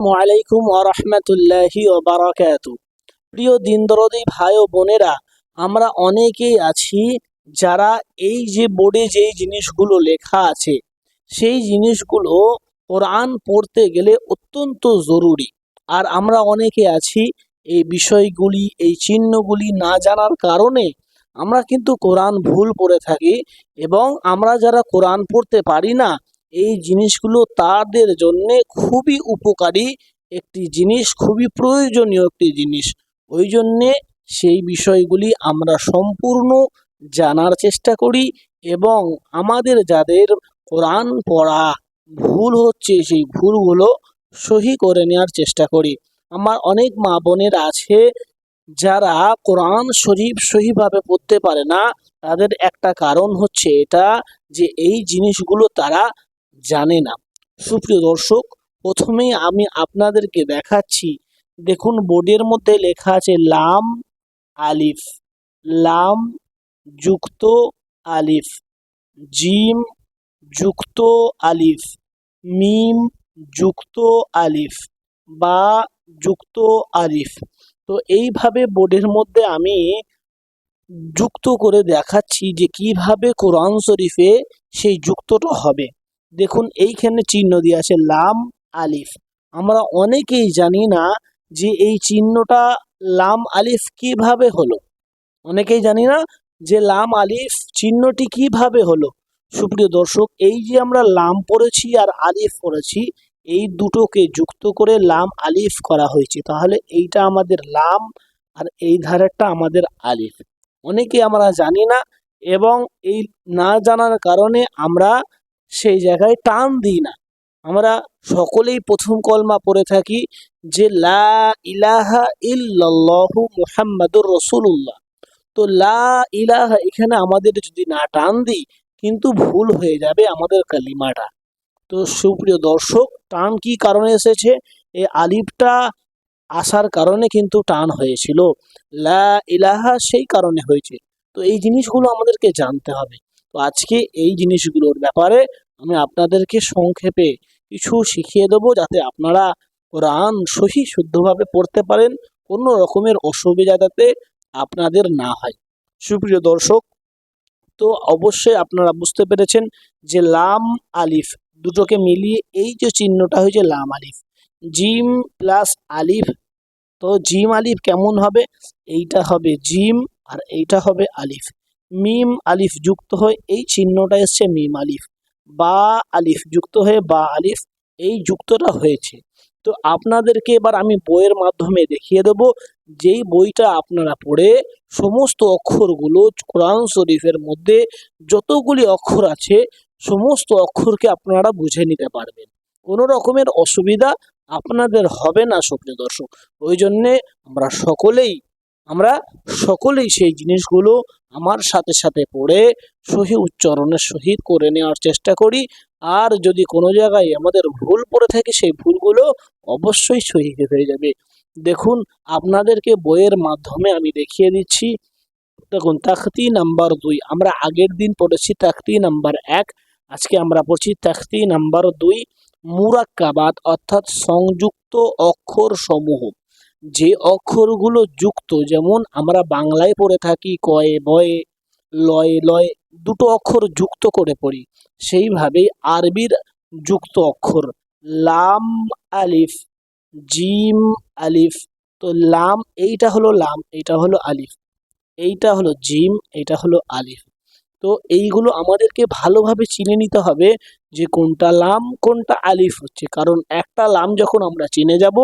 আলাইকুম আরহামতুল্লাহি ওবারাকাত প্রিয় দিনদরদি ভাই ও বোনেরা, আমরা অনেকেই আছি যারা এই যে বোর্ডে যেই জিনিসগুলো লেখা আছে, সেই জিনিসগুলো কোরআন পড়তে গেলে অত্যন্ত জরুরি। আর আমরা অনেকে আছি এই বিষয়গুলি, এই চিহ্নগুলি না জানার কারণে আমরা কিন্তু কোরআন ভুল পড়ে থাকি এবং আমরা যারা কোরআন পড়তে পারি না এই জিনিসগুলো তাদের জন্যে খুবই উপকারী একটি জিনিস, খুবই প্রয়োজনীয় একটি জিনিস। ওই জন্যে সেই বিষয়গুলি আমরা সম্পূর্ণ জানার চেষ্টা করি এবং আমাদের যাদের কোরআন পড়া ভুল হচ্ছে, সেই ভুলগুলো সহি করে নেওয়ার চেষ্টা করি। আমার অনেক মা বোনের আছে যারা কোরআন শরীফ সহিভাবে পড়তে পারে না। তাদের একটা কারণ হচ্ছে এটা যে এই জিনিসগুলো তারা জানে না। সুপ্রিয় দর্শক, প্রথমেই আমি আপনাদেরকে দেখাচ্ছি, দেখুন বোর্ডের মধ্যে লেখা আছে, লাম আলিফ, লাম যুক্ত আলিফ, জিম যুক্ত আলিফ, মিম যুক্ত আলিফ বা যুক্ত আলিফ। তো এইভাবে বোর্ডের মধ্যে আমি যুক্ত করে দেখাচ্ছি যে কীভাবে কোরআন শরীফে সেই যুক্তটা হবে। দেখুন, এইখানে চিহ্ন দিয়ে আছে লাম, আলিফ। আমরা অনেকেই জানি না যে এই চিহ্নটা লাম, আলিফ কীভাবে হলো। অনেকেই জানি না যে লাম, আলিফ চিহ্নটি কীভাবে হলো। সুপ্রিয় দর্শক, এই যে আমরা লাম পড়েছি আর আলিফ পড়েছি, এই দুটোকে যুক্ত করে লাম, আলিফ করা হয়েছে। তাহলে এইটা আমাদের লাম আর এই ধারেরটা আমাদের আলিফ। অনেকে আমরা জানি না এবং এই না জানার কারণে আমরা সেই জায়গায় টান দিই না। আমরা সকলেই প্রথম কলমা পড়ে থাকি যে, লা ইলাহা ইল্লাল্লাহু মুহাম্মাদুর রসুল্লাহ তো লা ইলাহা এখানে আমাদের যদি না টান দিই, কিন্তু ভুল হয়ে যাবে আমাদের কালিমাটা। তো সুপ্রিয় দর্শক, টান কি কারণে এসেছে? এই আলিফটা আসার কারণে কিন্তু টান হয়েছিল। লা ইলাহা সেই কারণে হয়েছে। তো এই জিনিসগুলো আমাদেরকে জানতে হবে। তো আজকে এই জিনিসগুলোর ব্যাপারে আমি আপনাদেরকে সংক্ষেপে কিছু শিখিয়ে দেবো যাতে আপনারা কোরআন সহি শুদ্ধভাবে পড়তে পারেন, কোনো রকমের অসুবিধা যাতে আপনাদের না হয়। সুপ্রিয় দর্শক, তো অবশ্যই আপনারা বুঝতে পেরেছেন যে লাম আলিফ দুটোকে মিলিয়ে এই যে চিহ্নটা হয়েছে লাম আলিফ, জিম প্লাস আলিফ, তো জিম আলিফ কেমন হবে? এইটা হবে জিম আর এইটা হবে আলিফ। মিম আলিফ যুক্ত হয়ে এই চিহ্নটা এসছে মিম আলিফ। বা আলিফ যুক্ত হয়ে বা আলিফ, এই যুক্তটা হয়েছে। তো আপনাদেরকে এবার আমি বইয়ের মাধ্যমে দেখিয়ে দেব, যেই বইটা আপনারা পড়ে সমস্ত অক্ষরগুলো কোরআন শরীফের মধ্যে যতগুলি অক্ষর আছে, সমস্ত অক্ষরকে আপনারা বুঝে নিতে পারবেন। কোনো রকমের অসুবিধা আপনাদের হবে না, সুপ্রিয় দর্শক। ওই জন্যে আমরা সকলেই আমরা সকলেই সেই জিনিসগুলো আমার সাথে সাথে পড়ে সহি উচ্চারণের সহিত করে নেওয়ার চেষ্টা করি। আর যদি কোনো জায়গায় আমাদের ভুল পড়ে থাকে, সেই ভুলগুলো অবশ্যই সহি হয়ে যাবে। দেখুন, আপনাদেরকে বইয়ের মাধ্যমে আমি দেখিয়ে দিচ্ছি। দেখুন, তাখতি নাম্বার দুই। আমরা আগের দিন পড়েছি তাখতি নাম্বার এক। আজকে আমরা পড়ছি তাখতি নাম্বার দুই। মুরাক্কাবাত অর্থাৎ সংযুক্ত অক্ষর সমূহ যে অক্ষরগুলো যুক্ত, যেমন আমরা বাংলায় পড়ে থাকি, কয়ে, বয়ে, লয়ে লয়ে, দুটো অক্ষর যুক্ত করে পড়ি। সেইভাবেই আরবির যুক্ত অক্ষর, লাম, আলিফ, জিম, আলিফ। তো লাম, এইটা হলো লাম, এইটা হলো আলিফ। এইটা হলো জিম, এইটা হলো আলিফ। তো এইগুলো আমাদেরকে ভালোভাবে চিনে নিতে হবে যে কোনটা লাম, কোনটা আলিফ হচ্ছে। কারণ একটা লাম যখন আমরা চিনে যাব,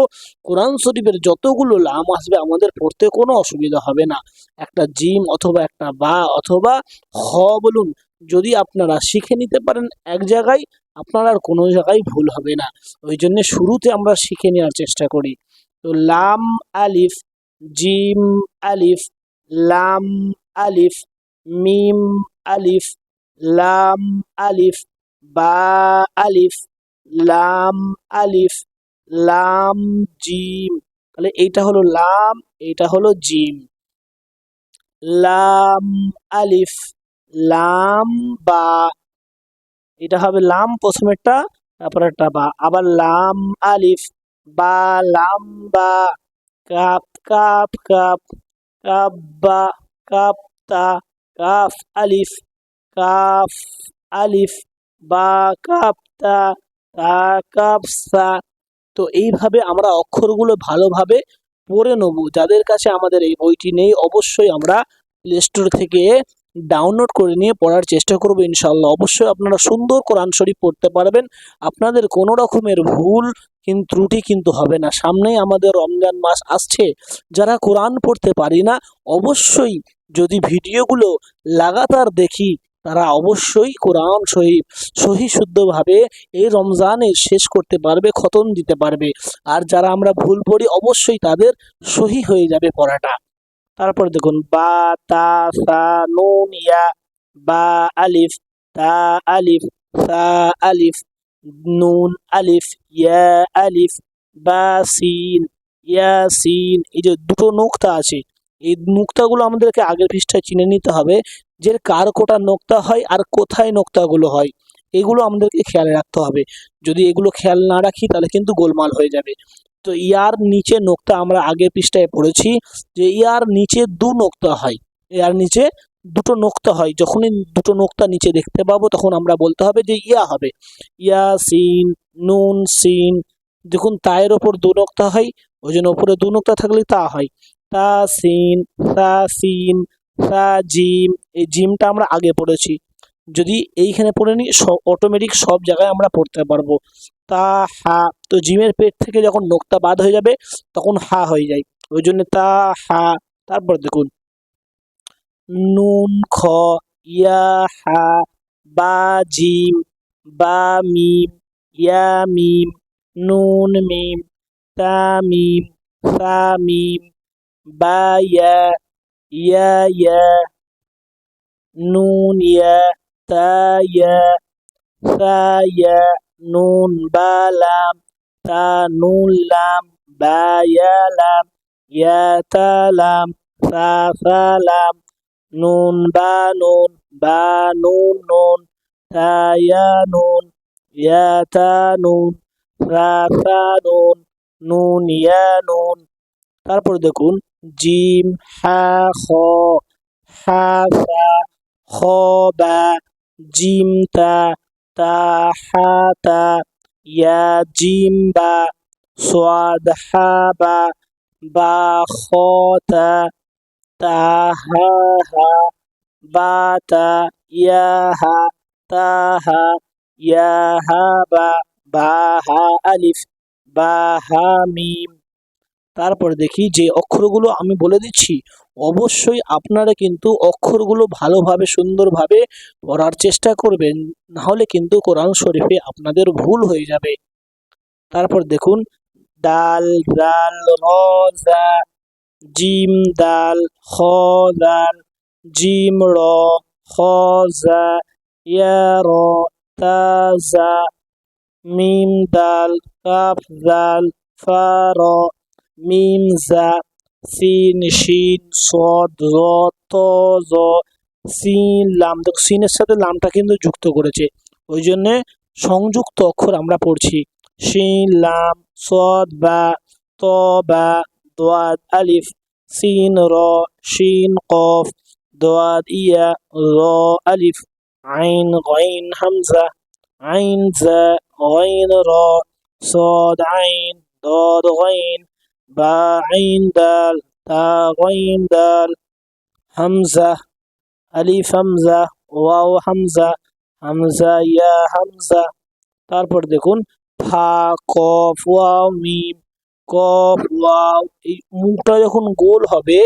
কোরআন শরীফের যতগুলো লাম আসবে আমাদের পড়তে কোনো অসুবিধা হবে না। একটা জিম অথবা একটা বা অথবা হ বলুন, যদি আপনারা শিখে নিতে পারেন এক জায়গায়, আপনার আর কোনো জায়গায় ভুল হবে না। ওই জন্যে শুরুতে আমরা শিখে নেওয়ার চেষ্টা করি। তো লাম আলিফ, জিম আলিফ, লাম আলিফ মিম আলিফ লাম আলিফ বা আলিফ লাম আলিফ লাম জিম তাহলে এইটা হলো লাম এইটা হলো জিম লাম আলিফ লাম বা এটা হবে লাম প্রথমেরটা তারপর একটা বা আবার লাম আলিফ বা লাম বা কাপ কাপ কাপ কাপ বা কাপ, তা। কাফ আলিফ কাফ আলিফ বা কাপ তা তা কাপ সা তো এইভাবে আমরা অক্ষরগুলো ভালোভাবে পড়ে নেব। যাদের কাছে আমাদের এই বইটি নেই, অবশ্যই আমরা প্লে স্টোর থেকে ডাউনলোড করে নিয়ে পড়ার চেষ্টা করব ইনশাল্লাহ অবশ্যই আপনারা সুন্দর কোরআন শরীফ পড়তে পারবেন। আপনাদের কোনো রকমের ভুল কিন্তু ত্রুটি কিন্তু হবে না। সামনেই আমাদের রমজান মাস আসছে। যারা কোরআন পড়তে পারি না, অবশ্যই যদি ভিডিওগুলো লাগাতার দেখি, তারা অবশ্যই কোরআন শরীফ সহি শুদ্ধভাবে এই রমজানে শেষ করতে পারবে, খতম দিতে পারবে। আর যারা আমরা ভুল পড়ি, অবশ্যই তাদের সহি হয়ে যাবে পড়াটা। তারপর দেখুন, বা, তা, সা, নুন, ইয়া, বা, আলিফ, তা, আলিফ, সা, আলিফ, নুন, আলিফ, ইয়া, আলিফ, বা, সিন, ইয়া, সিন, এই যে দুটো নোক্তা আছে এই নোক্তাগুলো আমাদেরকে আগের পৃষ্ঠায় চিনে নিতে হবে যে কার কোটা নোক্তা হয় আর কোথায় নোক্তাগুলো হয়। এগুলো আমাদেরকে খেয়াল রাখতে হবে। যদি এগুলো খেয়াল না রাখি তাহলে কিন্তু গোলমাল হয়ে যাবে। তো ইয়ার নিচে নোক্তা আমরা আগের পৃষ্ঠায় পড়েছি যে ইয়ার নিচে দু নোক্তা হয়। ইয়ার নিচে দুটো নোক্তা হয়। যখনই দুটো নোক্তা নিচে দেখতে পাবো তখন আমরা বলতে হবে যে ইয়া হবে। ইয়া, সিন, নুন, সিন। দেখুন তায়ের ওপর দু নোক্তা হয় ওই জন্য ওপরে দু নোক্তা থাকলে তা হয়। তা সিন সা সিন সা জিম এই জিমটা আমরা আগে পড়েছি। যদি এইখানে পড়ে নিই অটোমেটিক সব জায়গায় আমরা পড়তে পারব। তা, হা, তো জিমের পেট থেকে যখন নোক্তা বাদ হয়ে যাবে, তখন হা হয়ে যায়। ওই জন্য তা, হা, তারপর দেখুন। নুন, খ, ইয়া, হা, বা, জিম, বা, মিম, ইয়া, মিম, নুন, মিম, তা, মিম, সা, মিম বা ইয়া নুন ইয়া তা ইয়া সা ইয়া নুন বা লাম তা নুন লাম বা ইয়া লাম ইয়া তা লাম সা সা লাম নুন বা নুন সা নুন নুন ইয়া নুন তারপর দেখুন জিম হা খ হা সা খ বা জিম তা তা হা তা ইয়া জিম বা সোয়াদ হা বা বা খ তা তা হা হা বা তা ইয়া হা তা হা ইয়া হা বা বা হা আলিফ বা হা মিম তারপর দেখি যে অক্ষরগুলো আমি বলে দিচ্ছি, অবশ্যই আপনারা কিন্তু অক্ষরগুলো ভালোভাবে, সুন্দরভাবে পড়ার চেষ্টা করবেন, নাহলে কিন্তু কোরআন শরীফে আপনাদের ভুল হয়ে যাবে। তারপর দেখুন দাল দাল র জিম দাল খ দাল জিম, র খ জা, ইয়া, র, তা, জা, মিম দাল কাফ দাল ফা, র মিম জা সিন শিন সদ র ত জ সিন লাম দেখো সিনের সাথে লামটা কিন্তু যুক্ত করেছে ওই জন্যে সংযুক্ত অক্ষর আমরা পড়ছি শিন লাম সদ বা ত বা দোয়াদ আলিফ সিন র শিন কফ দোয়াদ ইয়া র আলিফ আইন গইন হামজা আইন জা غين را صاد عين ضاد غين বা আইন দাল তা গইন দাল হামজা আলিফ হামজা ওয়াও হামজা হামজা ইয়া হামজা তারপর দেখুন, ফা, কফ, ওয়াও, মিম, কফ, ওয়াও এই মুখটা যখন গোল হবে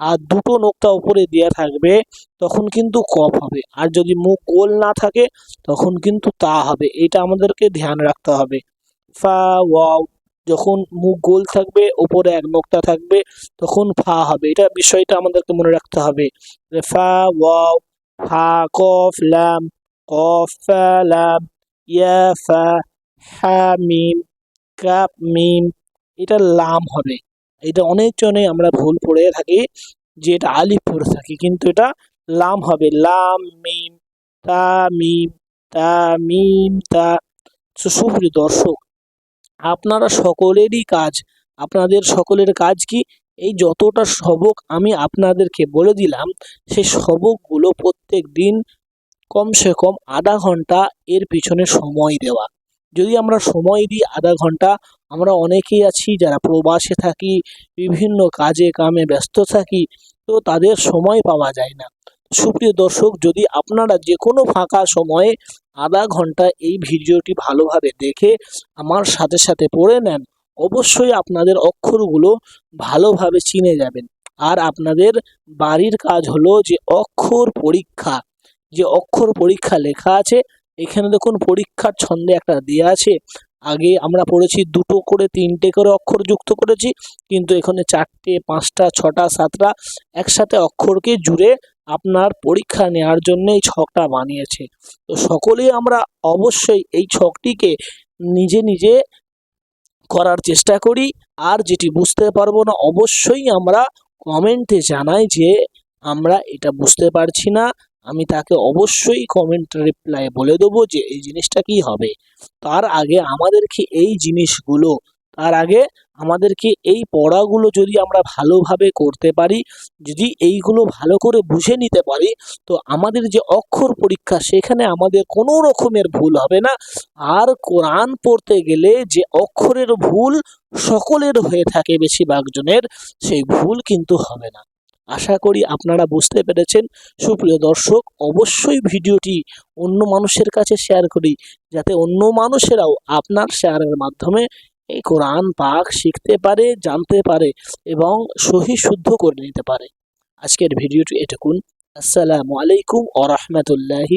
আর দুটো নোকটা উপরে দেওয়া থাকবে, তখন কিন্তু কফ হবে। আর যদি মুখ গোল না থাকে, তখন কিন্তু তা হবে। এটা আমাদেরকে ধ্যান রাখতে হবে। ফা, ওয়াও যখন মুখ গোল থাকবে, ওপরে এক নোকতা থাকবে, তখন ফা হবে। এটা বিষয়টা আমাদেরকে মনে রাখতে হবে। ফা, ওয়াও, ফা, কফ, লাম, কফ, ফা, লাম, ইয়া, ফা, হা, মিম, কাপ, মিম, এটা লাম হবে। এটা অনেকজনে আমরা ভুল পড়ে থাকি, যে এটা আলিফ পড়ে থাকি, কিন্তু এটা লাম হবে। লাম, মিম, তা মিম তা মিম, তা। সুপ্রিয় দর্শক আপনারা সকলেরই কাজ। আপনাদের সকলের কাজ কি? এই যতটা সবক আমি আপনাদেরকে বলে দিলাম সেই সবকগুলো প্রত্যেক দিন কমসে কম আধা ঘণ্টা এর পিছনে সময় দেওয়া। যদি আমরা সময় দিই আধা ঘণ্টা, আমরা অনেকেই আছি যারা প্রবাসে থাকি, বিভিন্ন কাজে কামে ব্যস্ত থাকি, তো তাদের সময় পাওয়া যায় না। সুপ্রিয় দর্শক, যদি আপনারা যে কোনো ফাঁকা সময়ে আধা ঘণ্টা এই ভিডিওটি ভালোভাবে দেখে আমার সাথে সাথে পড়ে নেন, অবশ্যই আপনাদের অক্ষরগুলো ভালোভাবে চিনে যাবেন। আর আপনাদের বাড়ির কাজ হলো যে অক্ষর পরীক্ষা। যে অক্ষর পরীক্ষা লেখা আছে, এখানে দেখুন পরীক্ষার ছন্দে একটা দেয়া আছে। আগে আমরা পড়েছি দুটো করে তিনটে করে অক্ষর যুক্ত করেছি, কিন্তু এখানে চারটে, পাঁচটা, ছটা, সাতটা একসাথে অক্ষরকে জুড়ে আপনার পরীক্ষা নেওয়ার জন্য এই ছকটা বানিয়েছে। তো সকলেই আমরা অবশ্যই এই ছকটিকে নিজে নিজে করার চেষ্টা করি। আর যেটি বুঝতে পারব না, অবশ্যই আমরা কমেন্টে জানাই যে আমরা এটা বুঝতে পারছি না। আমি তাকে অবশ্যই কমেন্ট রিপ্লাই বলে দেবো যে এই জিনিসটা কি হবে। তার আগে আমাদেরকে এই জিনিসগুলো, তার আগে আমাদেরকে এই পড়াগুলো যদি আমরা ভালোভাবে করতে পারি, যদি এইগুলো ভালো করে বুঝে নিতে পারি, তো আমাদের যে অক্ষর পরীক্ষা সেখানে আমাদের কোনো রকমের ভুল হবে না। আর কোরআন পড়তে গেলে যে অক্ষরের ভুল সকলের হয়ে থাকে বেশিরভাগ জনের, সেই ভুল কিন্তু হবে না। আশা করি আপনারা বুঝতে পেরেছেন। সুপ্রিয় দর্শক, অবশ্যই ভিডিওটি অন্য মানুষের কাছে শেয়ার করি, যাতে অন্য মানুষেরাও আপনার শেয়ারের মাধ্যমে এই কোরআন পাক শিখতে পারে, জানতে পারে এবং সহি শুদ্ধ করে নিতে পারে। আজকের ভিডিওটি এটুকুন। আসসালামু আলাইকুম ও রহমতুল্লাহি